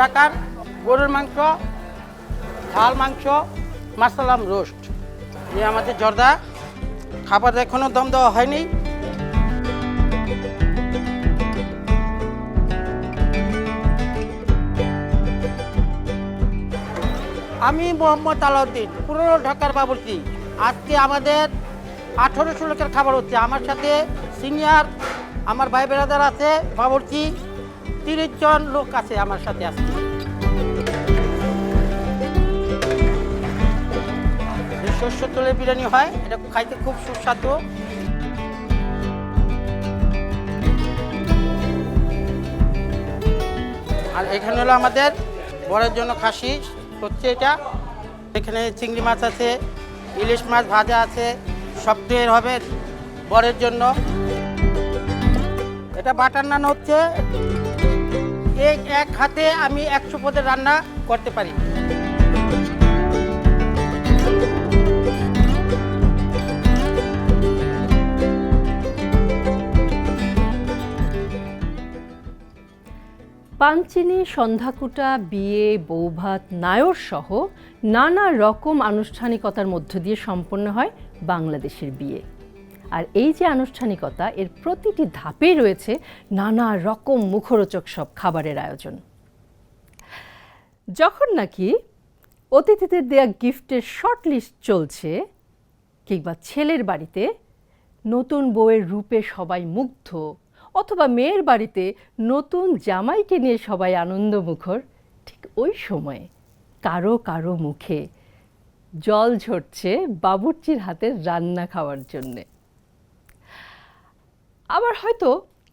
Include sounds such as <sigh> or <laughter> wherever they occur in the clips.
ঢাকার গরুর মাংস, ঝাল মাংস, মাসালাম রোস্ট। এই আমাদের জর্দা। খাবার এখনও দম দেওয়া হয়নি। আমি মোহাম্মদ আলাউদ্দিন, পুরনো ঢাকার বাবুর্চি। আজকে আমাদের আঠেরোশো লোকের খাবার হচ্ছে। আমার সাথে সিনিয়র আমার ভাই বেড়াদার আছে, বাবুর্চি। তিরিশ জন লোক আছে আমার সাথে আজকে শস্য তোলে বিরিয়ানি হয়, এটা খাইতে খুব সুস্বাদু। আর এখানে হলো আমাদের বড়ের জন্য খাসি, হচ্ছে এটা। এখানে চিংড়ি মাছ আছে, ইলিশ মাছ ভাজা আছে, সব সপ্তাহের হবে বরের জন্য। এটা বাটার নান হচ্ছে এই এক হাতে আমি একশো পদের রান্না করতে পারি। পাঞ্চিনি সন্ধ্যাকুটা, বিয়ে, বৌভাত, নায়র সহ নানা রকম আনুষ্ঠানিকতার মধ্য দিয়ে সম্পন্ন হয় বাংলাদেশের বিয়ে। আর এই যে আনুষ্ঠানিকতা, এর প্রতিটি ধাপেই রয়েছে নানা রকম মুখরোচক সব খাবারের আয়োজন। যখন নাকি অতিথিদের দেয়া গিফটের শর্ট লিস্ট চলছে, কিংবা ছেলের বাড়িতে নতুন বউয়ের রূপে সবাই মুগ্ধ, অথবা মেয়ের বাড়িতে নতুন জামাইকে নিয়ে সবাই আনন্দমুখর, ঠিক ওই সময়ে কারও কারও মুখে জল ঝরছে বাবুর্চির হাতের রান্না খাওয়ার জন্যে। আবার হয়তো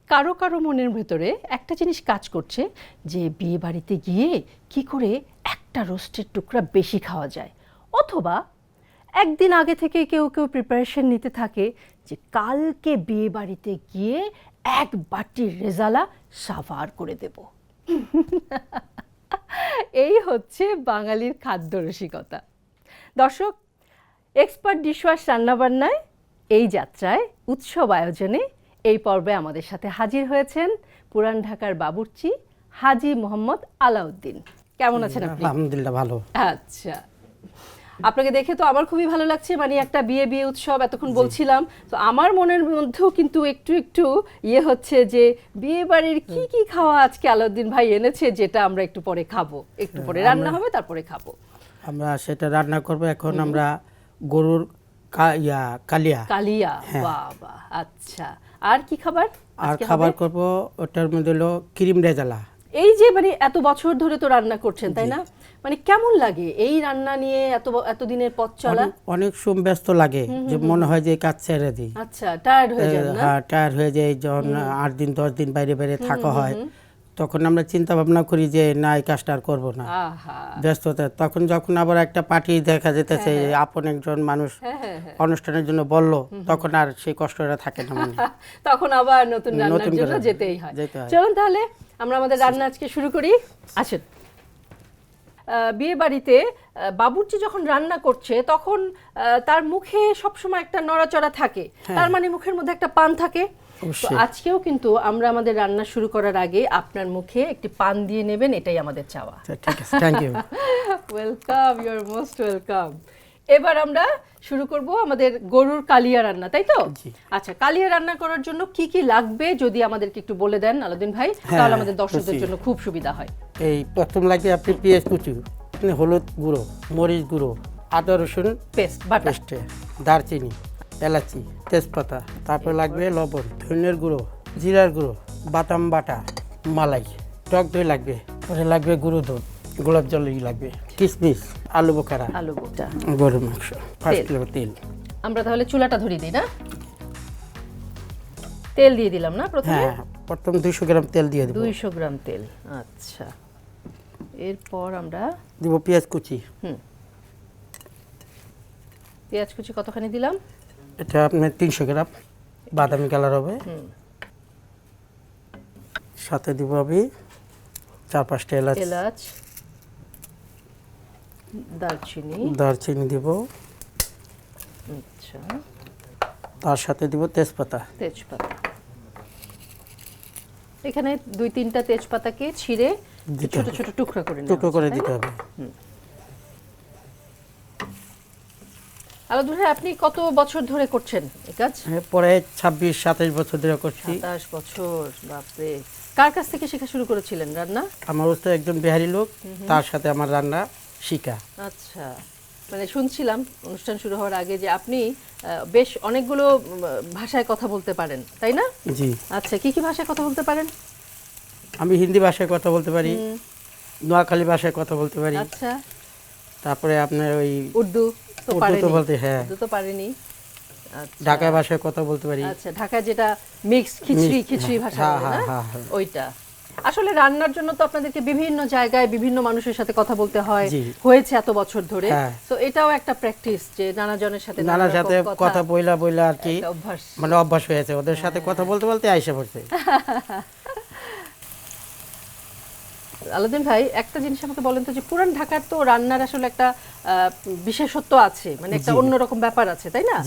কারও কারও মনের ভেতরে একটা জিনিস কাজ করছে যে বিয়ে বাড়িতে গিয়ে কি করে একটা রোস্টের টুকরা বেশি খাওয়া যায়। অথবা একদিন আগে থেকে কেউ কেউ প্রিপারেশন নিতে থাকে যে কালকে বিয়ে বাড়িতে গিয়ে এক বাটি রেজালা সাভার করে দেব। এই হচ্ছে বাঙালির খাদ্য রসিকতা। দর্শক এক্সপার্ট ডিশওয়াশ রান্নাবান্নায় এই যাত্রায় উৎসব আয়োজনে এই পর্বে আমাদের সাথে হাজির হয়েছেন পুরান ঢাকার বাবুর্চি হাজি মোহাম্মদ আলাউদ্দিন। কেমন আছেন আপনি? আলহামদুলিল্লাহ ভালো। আচ্ছা। আপনাকে দেখে তো আমার খুবই ভালো লাগছে মানে একটা বিয়ে বিয়ে উৎসব এতক্ষণ বলছিলাম। তো আমার মনের মধ্যেও কিন্তু একটু একটু ইয়ে হচ্ছে যে বিয়ে বাড়ির কি কি খাওয়া আজকে আলাউদ্দিন ভাই এনেছে যেটা আমরা একটু পরে খাব। একটু পরে রান্না হবে তারপরে খাব। আমরা সেটা রান্না করব। এখন আমরা গরুর কা- ইয়া কালিয়া। কালিয়া হ্যাঁ। বাবা আচ্ছা। আর কি খাবার? আর খাবার করব ওটার মধ্যে হলো ক্রিম রেজালা। এই যে মানে এত বছর ধরে তো রান্না করছেন তাই না? মানে কেমন লাগে এই রান্না নিয়ে এত এত দিনের পথ চলা? অনেক- সুম ব্যস্ত লাগে যে মনে হয় যে কাজ ছেড়ে দিই। আচ্ছা টায়ার্ড হয়ে যায় না? হ্যাঁ টায়ার্ড হয়ে যায় যখন আট দিন দশ দিন বাইরে বাইরে থাকা হয় তখন আমরা চিন্তা ভাবনা করি যে না এই কাজটা আর করব না। ব্যস্ততা তখন যখন আবার একটা পার্টি দেখা যেতেছে আপন একজন মানুষ হ্যাঁ হ্যাঁ হ্যাঁ। অনুষ্ঠানের জন্য বলল তখন আর সেই কষ্টটা থাকে না মানে <laughs> তখন আবার নতুন রান্নার নতুন জন্য করে যেতেই হয়। চলুন তাহলে আমরা আমাদের রান্না আজকে শুরু করি। আসেন। বিয়ে বাড়িতে বাবুর্চি যখন রান্না করছে তখন তার মুখে সবসময় একটা নড়াচড়া থাকে। তার মানে মুখের মধ্যে একটা পান থাকে। হ্যাঁ। আজকেও কিন্তু আমরা আমাদের রান্না শুরু করার আগে আপনার মুখে একটি পান দিয়ে নেবেন এটাই আমাদের চাওয়া। আচ্ছা, ঠিক আছে thank you welcome you are most welcome এবার আমরা শুরু করব আমাদের গরুর কালিয়া রান্না তাই তো? আচ্ছা কালিয়া রান্না করার জন্য কি কি লাগবে যদি আমাদেরকে একটু বলে দেন আলাদিন ভাই? হ্যাঁ, তাহলে আমাদের দর্শকদের জন্য খুব সুবিধা হয়। এই প্রথম লাগে আপনি পেঁয়াজ কুচি মানে হলুদ গুঁড়ো মরিচ গুঁড়ো আদা রসুন পেস্ট বাটা। পেস্টে দারচিনি। এলাচি তেজপাতা তারপর লাগবে লবণ ধনিয়ার গুঁড়ো জিরার গুঁড়ো বাদাম বাটা মালাই। টক দই লাগবে পরে লাগবে গুঁড়ো দুধ গোলাপ জলই লাগবে কিশমিশ আলু বোখারা আলু বোটা গরুর মাংস পাঁচ। কিলো তেল। আমরা তাহলে চুলাটা ধরিয়ে দিই না? তেল দিয়ে দিলাম না প্রথমে? হ্যাঁ প্রথম দুইশো গ্রাম তেল দিয়ে দেবো। দুইশো গ্রাম তেল আচ্ছা। এরপর আমরা দিব পেঁয়াজ কুচি। হুম। পেঁয়াজ কুচি কতখানি দিলাম? এটা আপনার তিনশো গ্রাম বাদামি কালার হবে। সাথে দিব আমি চার পাঁচটা এলাচ। এলাচ দারচিনি। দারচিনি দিব। আচ্ছা। তার সাথে দিব তেজপাতা। তেজপাতা। এখানে দুই তিনটা তেজপাতাকে ছিঁড়ে ছোট। ছোট টুকরা করে টুকরো করে দিতে? হবে। আলাদুল আপনি কত বছর ধরে করছেন এই কাজ? পরে ছাব্বিশ সাতাশ বছর ধরে করছি। সাতাশ বছর বাপরে। কার কাছ থেকে শেখা শুরু করেছিলেন রান্না? আমার উস্তাদ একজন বিহারি লোক তার সাথে আমার রান্না শিখা। আচ্ছা। মানে শুনছিলাম অনুষ্ঠান শুরু হওয়ার আগে যে আপনি বেশ অনেকগুলো ভাষায় কথা বলতে পারেন তাই না? জি। আচ্ছা কি কি ভাষায় কথা বলতে পারেন? আমি হিন্দি ভাষায় কথা বলতে পারি নোয়াখালী ভাষায় কথা বলতে পারি। আচ্ছা। তারপরে আপনার ওই উর্দু। তো পারেনি। হ্যাঁ। তো পারেনি। আচ্ছা। ঢাকায় ভাষায় কথা বলতে পারি। আচ্ছা ঢাকায় যেটা মিক্স খিচড়ি খিচড়ি ভাষা হ্যাঁ, না? হ্যাঁ। ওইটা। আসলে রান্নার জন্য তো আপনাদেরকে বিভিন্ন জায়গায় বিভিন্ন মানুষের সাথে কথা বলতে হয়। হয়েছে এত বছর ধরে। তো এটাও একটা প্র্যাকটিস যে নানা জনের সাথে নানা সাথে কথা বইলা বইলা আর কি অভ্যাস। মানে অভ্যাস হয়েছে। ওদের সাথে কথা বলতে বলতে আইসা পড়ছে। <laughs> আলাদিন ভাই একটা জিনিস আমাকে বলেন তো যে পুরান ঢাকার তো রান্নার আসলে একটা বিশেষত্ব আছে মানে একটা অন্যরকম ব্যাপার আছে তাই না।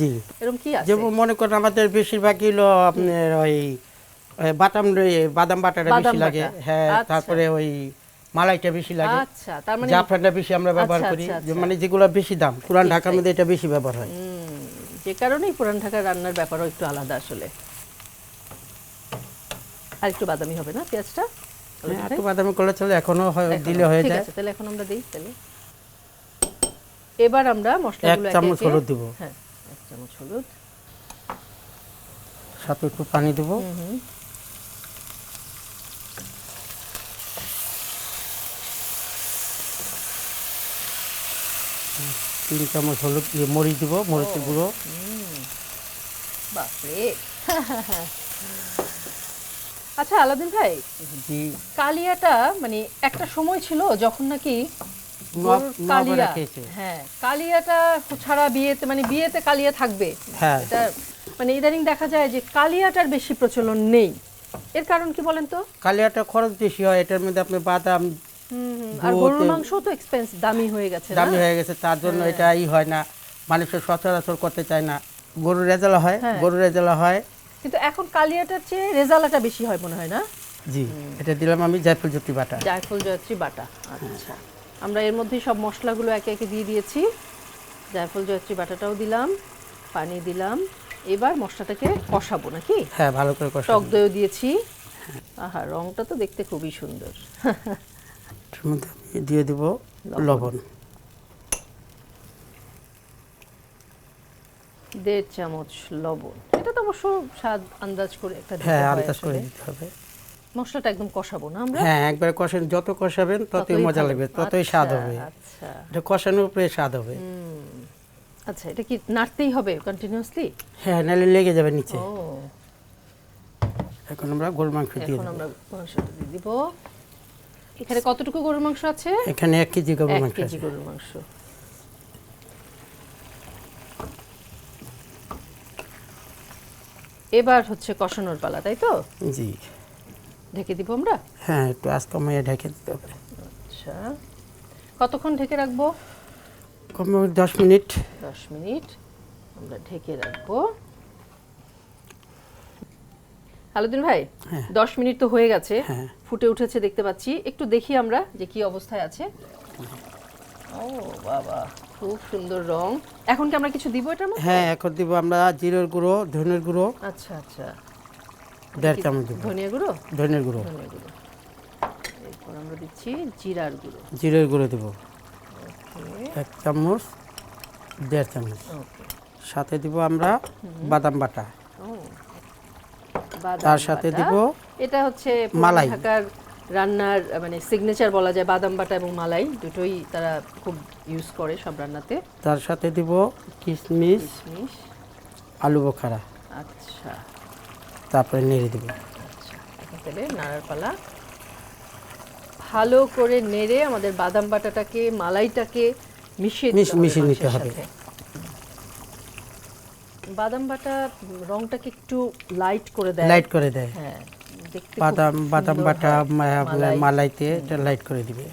এরকম কি আছে? যেমন মনে করেন আমাদের বেশিরভাগই হলো আপনার ওই বাদাম বাদাম বাটাটা বেশি লাগে। হ্যাঁ আচ্ছা। তারপরে ওই মালাইটা বেশি লাগে। আচ্ছা তার মানে জাফরানটা বেশি আমরা ব্যবহার আচ্ছা, করি। আচ্ছা, আচ্ছা। মানে যেগুলো বেশি দাম পুরান ঢাকার মধ্যে এটা বেশি ব্যবহার হয়। যে কারণেই পুরান ঢাকার রান্নার ব্যাপারও একটু আলাদা আসলে। আর একটু বাদামি হবে না পেঁয়াজটা? একটু বাদামি করলে চলে এখনও হয়- দিলে হয়ে যায়। তাহলে এখন আমরা দিই তাহলে। এবার আমরা মশলাগুলো একে চামচ হলুদ দিব। হ্যাঁ এক চামচ হলুদ। সাথে একটু পানি দেবো। তিন চামচ হলুদ ইয়ে, মরিচ দিব মরিচের গুঁড়ো। বাপরে। <laughs> আচ্ছা আলাদিন ভাই জি কালিয়াটা মানে একটা সময় ছিল যখন নাকি কালিয়া হ্যাঁ কালিয়াটা ছাড়া বিয়েতে মানে বিয়েতে কালিয়া থাকবে হ্যাঁ। এটা মানে ইদানিং দেখা যায় যে কালিয়াটার বেশি প্রচলন নেই এর কারণ কি বলেন তো কালিয়াটা খরচ বেশি হয় এটার মধ্যে আপনি বাদাম। আর গরুর মাংস তো এক্সপেন্স দামি হয়ে গেছে? দামি হয়ে গেছে তার জন্য এটা ই হয় না মানুষের সচরাচর করতে চায় না গরুর রেজালা হয় হ্যাঁ। গরুর রেজালা হয় কিন্তু এখন কালিয়াটার চেয়ে রেজালাটা বেশি হয় মনে হয় না? জি এটা দিলাম আমি জায়ফল জ্যোতি বাটা। জায়ফল জয়ত্রী বাটা আচ্ছা। আমরা এর মধ্যে সব মশলাগুলো একে একে দিয়ে দিয়েছি। জায়ফল জয়ত্রী বাটাটাও দিলাম পানি দিলাম। এবার মশলাটাকে কষাবো নাকি? হ্যাঁ ভালো করে কষা টক দইও দিয়েছি। আহা রংটা তো দেখতে খুবই সুন্দর। দিয়ে দিব লবণ। দেড় চামচ লবণ। এটা তো অবশ্য স্বাদ আন্দাজ করে একটা হ্যাঁ আন্দাজ করে দিতে হবে। মশলাটা একদম কষাবো না আমরা? হ্যাঁ একবার কষান যত কষাবেন ততই মজা লাগবে ততই স্বাদ আচ্ছা, হবে। আচ্ছা। এটা কষানোর উপরে স্বাদ হবে। আচ্ছা এটা কি নাড়তেই হবে কন্টিনিউয়াসলি হ্যাঁ নাহলে লেগে যাবে নিচে। এখন আমরা গরুর মাংস দিয়ে এখন আমরা দিয়ে দিব। এখানে কতটুকু গরুর মাংস আছে? এখানে এক কেজি গরুর মাংস কেজি গরুর মাংস। এবার হচ্ছে কষানোর পালা তাই তো? জি। ঢেকে দিব আমরা? হ্যাঁ একটু আজ কমাইয়ে ঢেকে দিতে হবে। আচ্ছা। কতক্ষণ ঢেকে রাখব? কমে দশ মিনিট। দশ মিনিট। আমরা ঢেকে রাখব। আলাদিন ভাই হ্যাঁ। দশ মিনিট তো হয়ে গেছে। হ্যাঁ। ফুটে উঠেছে দেখতে পাচ্ছি। একটু দেখি আমরা যে কি অবস্থায় আছে। ও বাবা। খুব সুন্দর রং। এখন কি আমরা কিছু দিব এটার মধ্যে? হ্যাঁ এখন দিব আমরা জিরের গুঁড়ো ধনের গুঁড়ো। আচ্ছা আচ্ছা। দেড় চামচ দিব। ধনিয়া গুঁড়ো? ধনের গুঁড়ো। ধনিয়া গুঁড়ো। এরপর আমরা দিচ্ছি জিরার গুঁড়ো। জিরের গুঁড়ো দিব। ওকে। এক চামচ দেড় চামচ। ওকে। সাথে দিব আমরা বাদাম বাটা। ও বাদাম তার সাথে। দিব এটা হচ্ছে মালাই। ঢাকার রান্নার মানে সিগনেচার বলা যায় বাদাম বাটা এবং মালাই দুটোই তারা খুব ইউজ করে সব রান্নাতে। তার সাথে দিব কিশমিশ কিশমিশ। আলু বোখারা। আচ্ছা। তারপরে নেড়ে দিব। আচ্ছা তাহলে নাড়ার পালা। ভালো করে নেড়ে আমাদের বাদাম বাটাটাকে মালাইটাকে মিশিয়ে মিশিয়ে নিতে হবে। বাদাম বাটা রংটাকে একটু লাইট করে দেয়। লাইট করে দেয়। হ্যাঁ। বাদাম বাদাম বাটা। মালাইতে। এটা লাইট করে দিবে।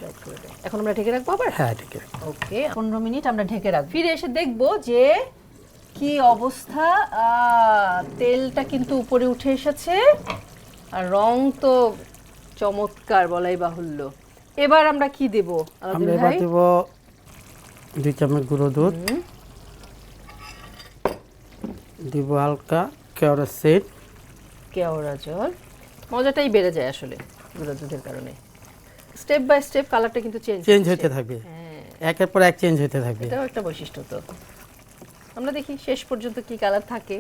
এখন আমরা ঢেকে রাখব আবার? হ্যাঁ আছে ওকে পনেরো মিনিট আমরা ঢেকে রাখব। ফিরে এসে দেখব যে কি অবস্থা। তেলটা কিন্তু উপরে উঠে এসেছে। আর রং তো চমৎকার বলাই বাহুল্য। এবার আমরা কি দেব আমরা এবার দেব দুই চামচ গুঁড়ো দুধ। দিব হালকা কেওড়া সেট কেওড়া জল। মজাটাই বেড়ে যায় আসলে গুঁড়ো দুধের কারণে স্টেপ বাই স্টেপ কালারটা কিন্তু চেঞ্জ চেঞ্জ হতে থাকবে। হ্যাঁ। একের পর এক চেঞ্জ হতে থাকবে। এটাও একটা বৈশিষ্ট্য তো। আমরা দেখি শেষ পর্যন্ত কি কালার থাকে।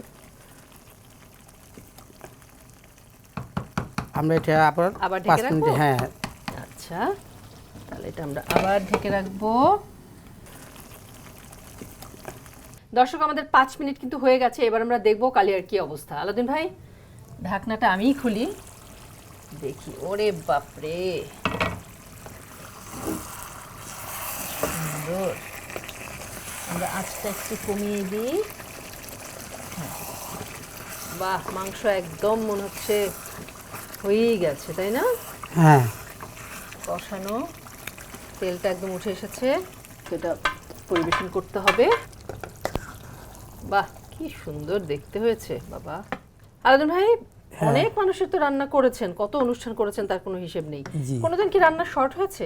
আমরা এটা আবার আবার ঢেকে রাখব? হ্যাঁ। আচ্ছা তাহলে এটা আমরা আবার ঢেকে রাখব। দর্শক আমাদের পাঁচ মিনিট কিন্তু হয়ে গেছে। এবার আমরা দেখব কালিয়ার কি অবস্থা। আলাদিন ভাই ঢাকনাটা আমিই খুলি। দেখি ওরে বাপরে। সুন্দর। আমরা আঁচটা একটু কমিয়ে দিই। হ্যাঁ। বাহ মাংস একদম মনে হচ্ছে হয়েই গেছে তাই না? হ্যাঁ। কষানো। তেলটা একদম উঠে এসেছে সেটা পরিবেশন করতে হবে। বাহ কি সুন্দর দেখতে হয়েছে বাবা। আলাদন ভাই অনেক মানুষের তো রান্না করেছেন কত অনুষ্ঠান করেছেন তার কোনো হিসেব নেই। কোনোদিন কি রান্না শর্ট হয়েছে?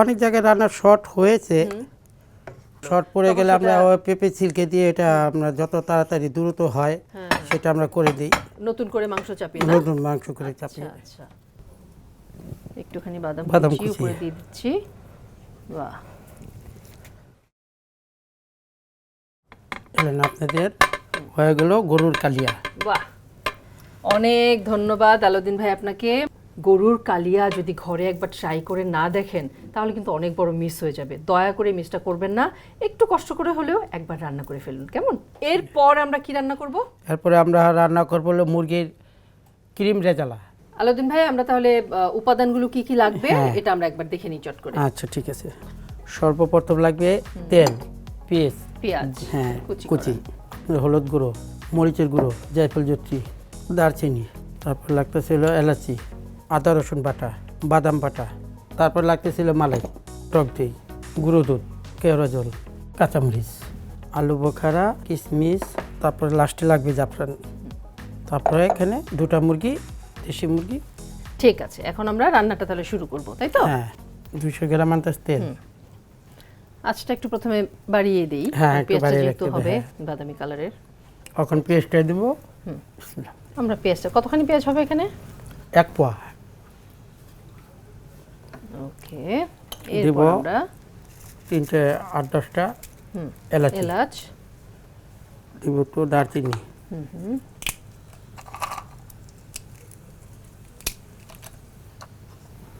অনেক জায়গায় রান্না শর্ট হয়েছে। শর্ট পড়ে গেলে আমরা পেঁপে ছিলকে দিয়ে এটা আমরা যত তাড়াতাড়ি দ্রুত হয় হ্যাঁ। সেটা আমরা করে দিই। নতুন করে মাংস চাপিয়ে নতুন মাংস করে চাপিয়ে। আচ্ছা। আচ্ছা একটুখানি বাদাম বাদাম। উপরে দিয়ে দিচ্ছি। বাহ। আপনাদের হয়ে গেল গরুর কালিয়া। বাহ। অনেক ধন্যবাদ আলাদিন ভাই আপনাকে। গরুর কালিয়া যদি ঘরে একবার ট্রাই করে না দেখেন তাহলে কিন্তু অনেক বড় মিস হয়ে যাবে। দয়া করে মিসটা করবেন না একটু কষ্ট করে হলেও একবার রান্না করে ফেলুন কেমন? এরপর আমরা কি রান্না করব? তারপরে আমরা রান্না করব হলো মুরগির ক্রিম রেজালা। আলাদিন ভাই আমরা তাহলে উপাদানগুলো কি কি লাগবে? হ্যাঁ। এটা আমরা একবার দেখে নিই চট করে। আচ্ছা ঠিক আছে। সর্বপ্রথম লাগবে তেল পেঁয়াজ। পেঁয়াজ হ্যাঁ কুচি কুচি হলুদ গুঁড়ো মরিচের গুঁড়ো জায়ফল জত্রি দারচিনি তারপর লাগতেছিল এলাচি আদা রসুন বাটা বাদাম বাটা তারপর লাগতেছিল মালাই টক দই গুঁড়ো দুধ কেওড়া জল কাঁচামরিচ আলু বোখারা কিশমিশ তারপরে লাস্টে লাগবে জাফরান। তারপরে এখানে দুটা মুরগি দেশি মুরগি। ঠিক আছে এখন আমরা রান্নাটা তাহলে শুরু করব তাই তো? হ্যাঁ দুইশো গ্রাম আন্দাজ তেল। আজটা একটু প্রথমে বাড়িয়ে দিই হ্যাঁ, একটু বাড়িয়ে রাখতে হবে, হ্যাঁ। বাদামি কালারের। এখন পেস্টটা দেবো। বিসমিল্লাহ। আমরা পেঁয়াজটা কতখানি পেঁয়াজ হবে এখানে? এক পোয়া। ওকে। এরপর আমরা তিনটে আট দশটা এলাচ। এলাচি। দিব তো দারচিনি।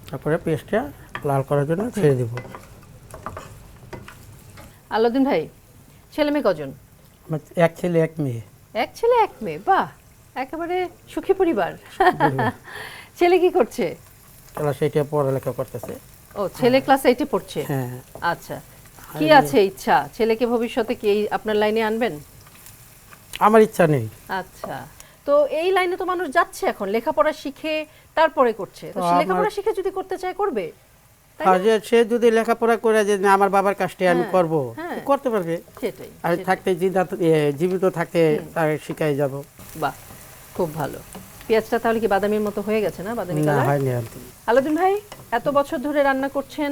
তারপরে পেস্টটা লাল করার জন্য ছেড়ে দেবো। আলাদিন ভাই ছেলে মেয়ে কজন? আমার এক ছেলে এক মেয়ে। এক ছেলে এক মেয়ে বাহ। একেবারে সুখী পরিবার। ছেলে কি করছে? তাহলে সেইটা পড়ালেখা করতেছে। ও ছেলে ক্লাস এইটে পড়ছে? হ্যাঁ। আচ্ছা। কি আছে ইচ্ছা? ছেলেকে ভবিষ্যতে কি আপনার লাইনে আনবেন? আমার ইচ্ছা নেই। আচ্ছা। তো এই লাইনে তো মানুষ যাচ্ছে এখন লেখাপড়া শিখে তারপরে করছে। তো লেখাপড়া শিখে যদি করতে চায় করবে? আর যে সে যদি লেখাপড়া করে যে আমার বাবার কাজটা আমি হ্যাঁ, করব হ্যাঁ। করতে পারবে। সেটাই সেটাই। থাকতে জীবিত থাকতে তার শিখাই যাব। বাহ। খুব ভালো। পেঁয়াজটা তাহলে কি বাদামির মতো হয়ে গেছে না বাদামি না কালার হয়নি আর কি। আলাদিন ভাই এত বছর ধরে রান্না করছেন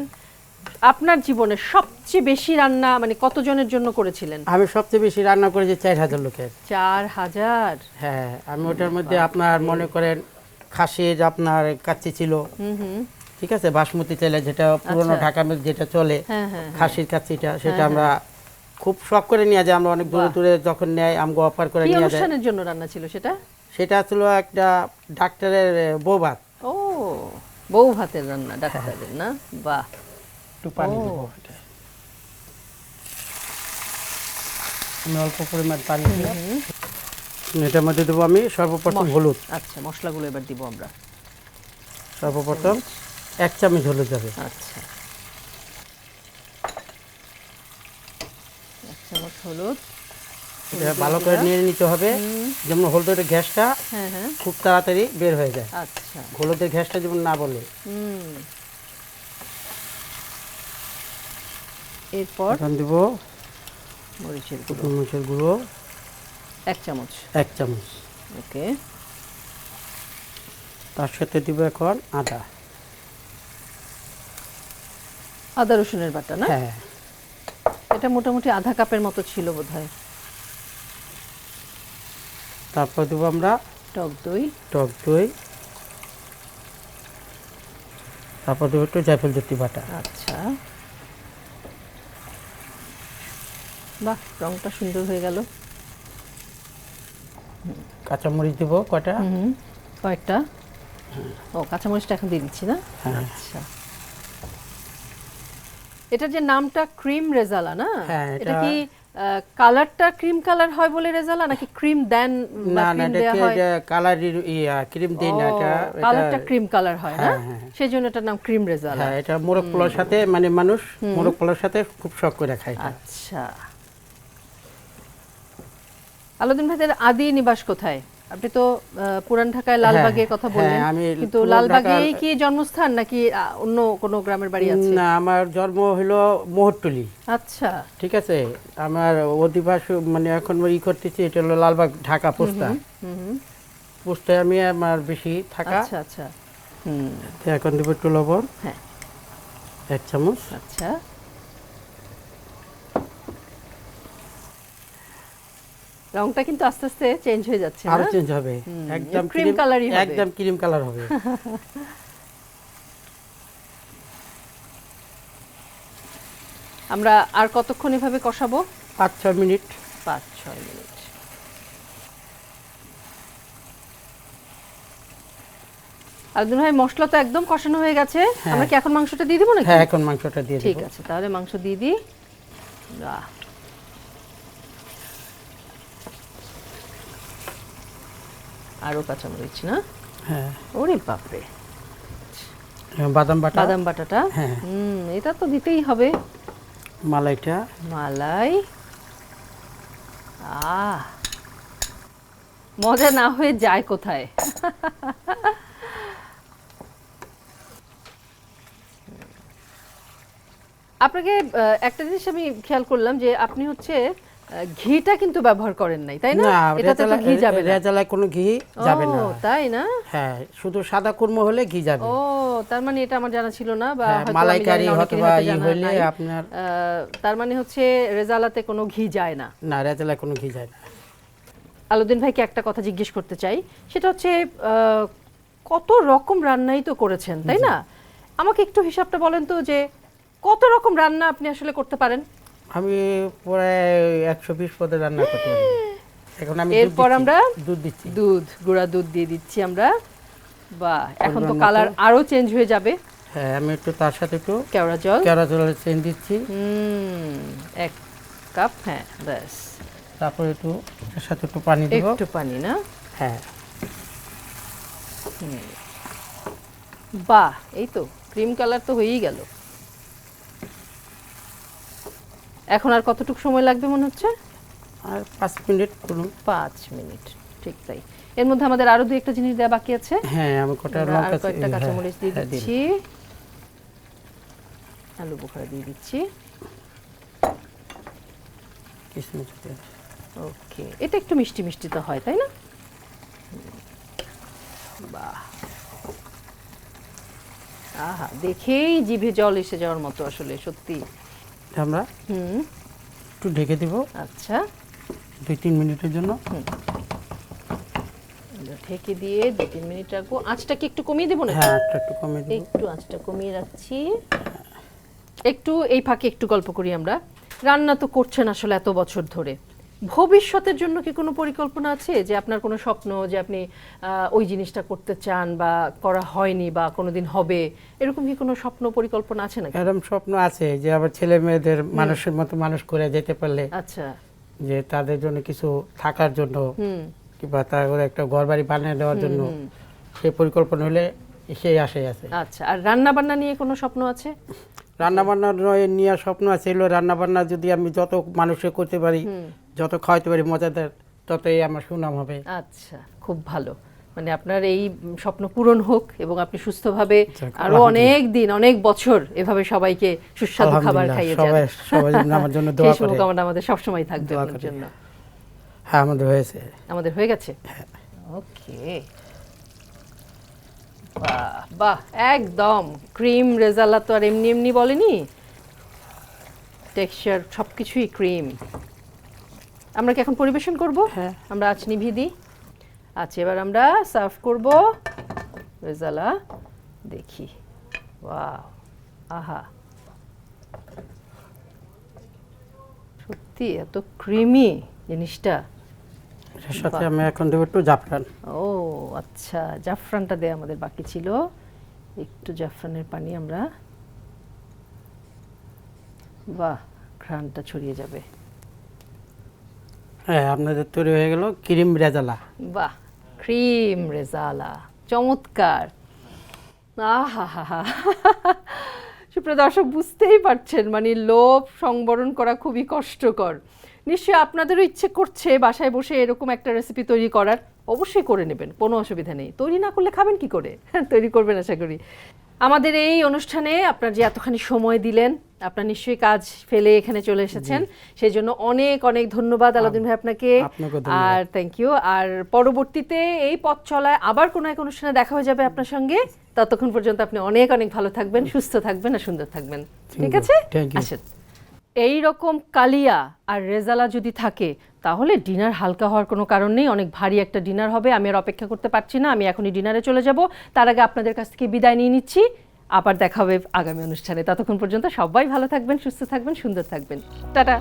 আপনার জীবনে সবচেয়ে বেশি রান্না মানে কতজনের জন্য করেছিলেন? আমি সবচেয়ে বেশি রান্না করেছি চার হাজার লোকের। চার হাজার? হ্যাঁ আমি ওটার মধ্যে আপনার মনে করেন খাসির আপনার কাচ্চি ছিল। হুম হুম। ঠিক আছে বাসমতি চাইলে যেটা পুরনো আচ্ছা। ঢাকা মিল যেটা চলে হ্যাঁ হ্যাঁ খাসির কাচ্চিটা সেটা আমরা খুব শখ করে নিয়ে যাই। আমরা অনেক দূরে দূরে যখন নেয় আমগো অফার করে কি নিয়ে যায় অনুষ্ঠানের জন্য রান্না ছিল সেটা? সেটা ছিল একটা ডাক্তারের বৌবাত ও বউ ভাতের রান্না ডাক্তারের না? বাহ। একটু পানি। দেবো আমি অল্প পরিমাণ পানি দিলাম। এটার মধ্যে দেবো আমি সর্বপ্রথম হলুদ। আচ্ছা মশলাগুলো এবার দিব আমরা। সর্বপ্রথম এক চামচ হলুদ যাবে আচ্ছা। এক চামচ হলুদ। এটা ভালো করে নিয়ে নিতে হবে। যেমন হলুদের গ্যাসটা হ্যাঁ হ্যাঁ। খুব তাড়াতাড়ি বের হয়ে যায়। আচ্ছা। হলুদের গ্যাসটা যেমন না বলে। এরপর দেব মরিচের গুঁড়ো। মরিচের গুঁড়ো। এক চামচ। এক চামচ। ওকে। তার সাথে দিব এখন আদা। আদা রসুনের বাটা না? হ্যাঁ। এটা মোটামুটি আধা কাপের মতো ছিল বোধহয়। তারপর দেবো আমরা টক দই। টক দই। তারপর দেবো একটু জায়ফল জ্যোতি বাটা। আচ্ছা। বাহ রংটা সুন্দর হয়ে গেল। কাঁচামরিচ দেবো কটা হুম কয়েকটা। ও কাঁচামরিচটা এখন দিয়ে দিচ্ছি না? হ্যাঁ। আচ্ছা। এটার যে নামটা ক্রিম রেজালা না? হ্যাঁ, এটা এটা- কি কালারটা ক্রিম কালার হয় বলে রেজালা নাকি ক্রিম দেন না না এটা এটাকে ইয়া ক্রিম দেন না এটা কালারটা ক্রিম কালার হয় না? হ্যাঁ, হ্যাঁ। সেই জন্য এটার নাম ক্রিম রেজালা হ্যাঁ এটা মোরগ পোলার সাথে মানে মানুষ মোরগ পোলার সাথে খুব শখ করে খায় আচ্ছা। আলাউদ্দিন ভাইদের আদি নিবাস কোথায়? আপনি তো পুরান ঢাকায় লালবাগের কথা হ্যাঁ, বললেন। আমি কিন্তু লালবাগেই কি জন্মস্থান নাকি অন্য কোনো গ্রামের বাড়ি আছে? না আমার জন্ম হলো মোহরটুলি আচ্ছা। ঠিক আছে? আমার অধিবাস মানে এখন ই করতেছি এটা হলো লালবাগ ঢাকা পোস্তা। পোস্তায় আমি আমার বেশি থাকা। আচ্ছা আচ্ছা। হুম। এখন দেবো একটু লবণ। হ্যাঁ। এক চামচ। আচ্ছা। রংটা কিন্তু আস্তে আস্তে চেঞ্জ হয়ে যাচ্ছে আরও চেঞ্জ হবে। একদম ক্রিম colour-ই হবে। একদম ক্রিম কালার হবে। <laughs> আমরা আর কতক্ষণ এভাবে কষাবো? পাঁচ ছয় মিনিট। পাঁচ ছয় মিনিট। আলাদুল ভাই মশলা তো একদম কষানো হয়ে গেছে। আমরা কি এখন মাংসটা দিয়ে দিব নাকি? হ্যাঁ এখন মাংসটা দিয়ে ঠিক আছে তাহলে মাংস দিয়ে দিই। বাহ। আরও কাঁচামরিচ না? হ্যাঁ। ওরে বাপরে। বাদাম বাটা? বাদাম বাটাটা? হ্যাঁ। হুম এটা তো দিতেই হবে। মালাইটা? মালাই। আহ মজা না হয়ে যায় কোথায়? আপনাকে একটা জিনিস আমি খেয়াল করলাম যে আপনি হচ্ছে ঘিটা কিন্তু ব্যবহার করেন নাই তাই না? এটাতে তো ঘি যাবে না। রেজালায় কোনো ঘি যাবে না। তাই না? হ্যাঁ শুধু সাদা কুরমা হলে ঘি যাবে। ও তার মানে এটা আমার জানা ছিল না বা হ্যাঁ, মালাইকারি জানি না, হয়তো অনেকেরই বা হয়তো ই হইলে আপনার তার মানে হচ্ছে রেজালাতে কোনো ঘি যায় না। না রেজালায় কোনো ঘি যায় না। আলাউদ্দিন ভাইকে একটা কথা জিজ্ঞেস করতে চাই সেটা হচ্ছে কত রকম রান্নাই তো করেছেন তাই না? আমাকে একটু হিসাবটা বলেন তো যে কত রকম রান্না আপনি আসলে করতে পারেন? আমি প্রায় একশো বিশ পদে রান্না করতে পারি। এখন আমি এরপর আমরা দুধ দিচ্ছি। দুধ গুঁড়া দুধ দিয়ে দিচ্ছি আমরা। বা এখন তো কালার আরও চেঞ্জ হয়ে যাবে। হ্যাঁ আমি একটু তার সাথে একটু কেওড়া জল। কেরা জলের চেন দিচ্ছি। হুম এক কাপ হ্যাঁ ব্যাস। তারপর একটু এর সাথে একটু পানি দিব। একটু পানি না? হ্যাঁ। বাহ এই তো ক্রিম কালার তো হয়েই গেল। এখন আর কতটুকু সময় লাগবে মনে হচ্ছে? আর পাঁচ মিনিট করুন পাঁচ মিনিট ঠিক তাই। এর মধ্যে আমাদের আরও দুই একটা জিনিস দেওয়া বাকি আছে। হ্যাঁ আমি কটা লঙ্কা কয়েকটা হ্যাঁ, কাঁচামরিচ দিয়ে হ্যাঁ, দিচ্ছি। আলু বোখরা দিয়ে দিচ্ছি। কিশমিশ ওকে এটা একটু মিষ্টি মিষ্টি তো হয় তাই না? বাহ। আহা দেখেই জিভে জল এসে যাওয়ার মতো আসলে সত্যি। আমরা হুম। একটু ঢেকে দেব। আচ্ছা। দুই তিন মিনিটের জন্য। ঢেকে দিয়ে দু তিন মিনিট রাখব। আঁচটা কি একটু কমিয়ে দেবো না হ্যাঁ আঁচটা একটু কমিয়ে দেবো। একটু আঁচটা কমিয়ে রাখছি। একটু এই ফাঁকে একটু গল্প করি আমরা। রান্না তো করছেন আসলে এত বছর ধরে। ভবিষ্যতের জন্য কি কোনো পরিকল্পনা আছে? যে আপনার কোনো স্বপ্ন যে আপনি ওই জিনিসটা করতে চান বা করা হয়নি বা কোনোদিন হবে এরকম কি কোনো স্বপ্ন পরিকল্পনা আছে নাকি? এরকম স্বপ্ন আছে যে আবার ছেলে মেয়েদের মানুষের মতো মানুষ করে যেতে পারলে আচ্ছা। যে তাদের জন্য কিছু থাকার জন্য কিংবা তাদের একটা ঘর বাড়ি বানিয়ে দেওয়ার জন্য সেই পরিকল্পনা হলে সেই আশাই আছে। আচ্ছা আর রান্না বান্না নিয়ে কোনো স্বপ্ন আছে? রান্না বান্নার নিয়ে স্বপ্ন আছে এগুলো রান্না বান্না যদি আমি যত মানুষের করতে পারি যত খাওয়াতে পারি মজাদার ততই আমার সুনাম হবে। আচ্ছা খুব ভালো। মানে আপনার এই স্বপ্ন পূরণ হোক এবং আপনি সুস্থভাবে আরও অনেক দিন অনেক বছর এভাবে সবাইকে সুস্বাদু খাবার খাইয়ে যান। সবাই সবাই আমার জন্য দোয়া করে। শুভকামনা আমাদের সবসময় থাকবে দোয়া আপনার জন্য। হ্যাঁ আমাদের হয়েছে। আমাদের হয়ে গেছে? হ্যাঁ। ওকে। বাহ বাহ একদম। ক্রিম রেজালা তো আর এমনি এমনি বলেনি। টেক্সচার সবকিছুই ক্রিম। আমরা কি এখন পরিবেশন করব? হ্যাঁ। আমরা আজ নিভিয়ে দিই আচ্ছা এবার আমরা সার্ভ করব। রেজালা দেখি। ওয়াও আহা। সত্যি এত ক্রিমি জিনিসটা। এর সাথে আমি এখন দেবো একটু জাফরান। ও আচ্ছা জাফরানটা দেয়া আমাদের বাকি ছিল। একটু জাফরানের পানি আমরা বাহ ঘ্রাণটা ছড়িয়ে যাবে। হ্যাঁ আপনাদের তৈরি হয়ে গেল ক্রিম রেজালা। বাহ, ক্রিম রেজালা, চমৎকার। আহা সুপ্রিয় দর্শক, বুঝতেই পারছেন মানে লোভ সংবরণ করা খুবই কষ্টকর। নিশ্চয়ই আপনাদেরও ইচ্ছে করছে বাসায় বসে এরকম একটা রেসিপি তৈরি করার। অবশ্যই করে নেবেন, কোনো অসুবিধা নেই। তৈরি না করলে খাবেন কি করে? <laughs> তৈরি করবেন আশা করি। আমাদের এই অনুষ্ঠানে আপনার যে এতখানি সময় দিলেন আপনার নিশ্চয়ই কাজ ফেলে এখানে চলে এসেছেন। সেই জন্য অনেক অনেক ধন্যবাদ আলাদিন ভাই আপনাকে। আর থ্যাংক ইউ আর পরবর্তীতে এই পথ চলায় আবার কোনো এক অনুষ্ঠানে দেখা হয়ে যাবে আপনার সঙ্গে। ততক্ষণ পর্যন্ত আপনি অনেক অনেক ভালো থাকবেন সুস্থ থাকবেন আর সুন্দর থাকবেন। ঠিক আছে. এই রকম কালিয়া আর রেজালা যদি থাকে তাহলে ডিনার হালকা হওয়ার কোনো কারণ নেই, অনেক ভারী একটা ডিনার হবে, আমি আর অপেক্ষা করতে পারছি না, আমি এখনই ডিনারে চলে যাব। তার আগে আপনাদের কাছ থেকে বিদায় নিয়ে নিচ্ছি, আবার দেখা হবে আগামী অনুষ্ঠানে। ততক্ষণ পর্যন্ত সবাই ভালো থাকবেন, সুস্থ থাকবেন, সুন্দর থাকবেন। টাটা!